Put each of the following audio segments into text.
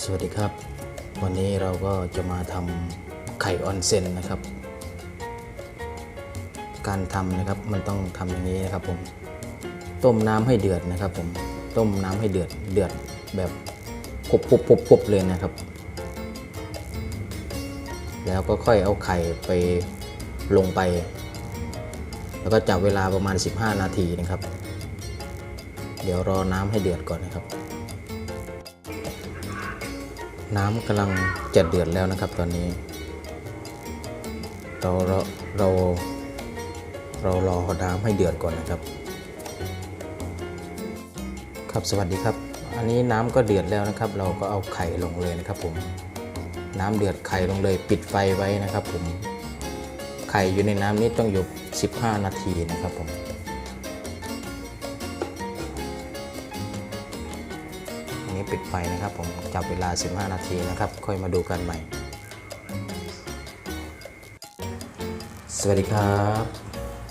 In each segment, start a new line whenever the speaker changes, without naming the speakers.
สวัสดีครับ วันนี้เราก็จะมาทำไข่ออนเซ็นนะครับ การทำนะครับมันต้องทำอย่างนี้นะครับผมต้มน้ำให้เดือดนะครับผมต้มน้ำให้เดือดเดือดแบบปุบปุบปุบปุบเลยนะครับ แล้วก็ค่อยเอาไข่ไปลงไป แล้วก็จับเวลาประมาณ 15 นาทีนะครับ เดี๋ยวรอน้ำให้เดือดก่อนนะครับ น้ำกำลังจะเดือดแล้วนะครับตอนนี้ เราเราเราเรารอน้ำให้เดือดก่อนนะครับ ครับสวัสดีครับ อันนี้น้ำก็เดือดแล้วนะครับ เราก็เอาไข่ลงเลยนะครับ ผม น้ำเดือดไข่ลงเลยปิดไฟไว้นะครับ ผมไข่อยู่ในน้ำนี้ต้องอยู่ 15 นาทีนะครับผม นี้ปิดไฟนะครับ ผมจับเวลา 15 นาทีนะครับ ค่อยมาดูกันใหม่ สวัสดีครับ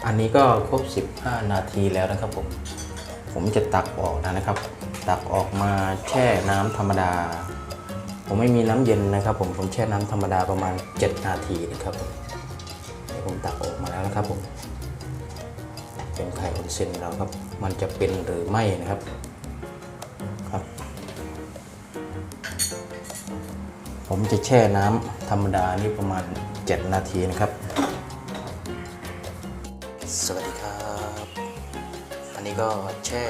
อันนี้ก็ครบ 15 นาทีแล้วนะครับผม ผมจะตักออกนะครับ ตักออกมาแช่น้ำธรรมดา ผมไม่มีน้ำเย็นนะครับ ผมผมแช่น้ำธรรมดาประมาณ 7 นาทีนะครับผมผมตักออกมาแล้วนะครับผมเป็นไข่ออนเซนเราครับ มันจะเป็นหรือไม่นะครับ ผมจะแช่น้ำธรรมดานี่ประมาณ 7 นาทีนะครับ สวัสดีครับ อันนี้ก็แช่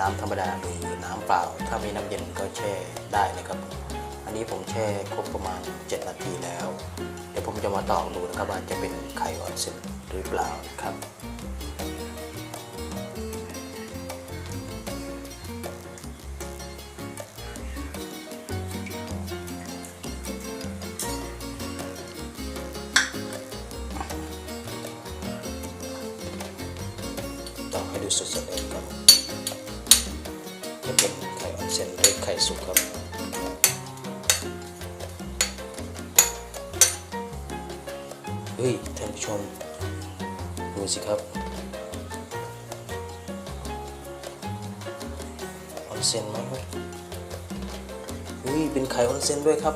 น้ำธรรมดาหรือน้ำเปล่า ถ้ามีน้ำเย็นก็แช่ได้นะครับ อันนี้ผมแช่ครบประมาณ 7 นาทีแล้ว เดี๋ยวผมจะมาตอกดูนะครับว่าจะเป็นไข่ออนเซ็นหรือเปล่านะครับ ต่อให้ดูสดๆเลยครับจะเป็นไข่ออนเซนหรือไข่สุกครับเฮ้ยท่านผู้ชมดูสิครับออนเซนไหมครับเฮ้ยเป็นไข่ออนเซนด้วยครับ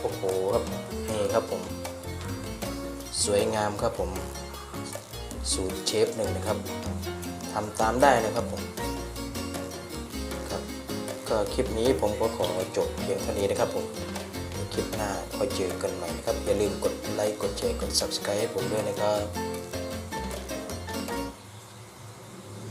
โอ้โหครับนี่ครับผม สวยงามครับผม สูตรเชฟหนึ่งนะครับทำตามได้นะครับผมครับก็คลิปนี้ผมก็ขอจบเพียงเท่านี้นะครับผมคลิปหน้าค่อยเจอกันใหม่นะครับ อย่าลืมกดไลค์กดแชร์กด subscribe ให้ผมด้วยนะครับ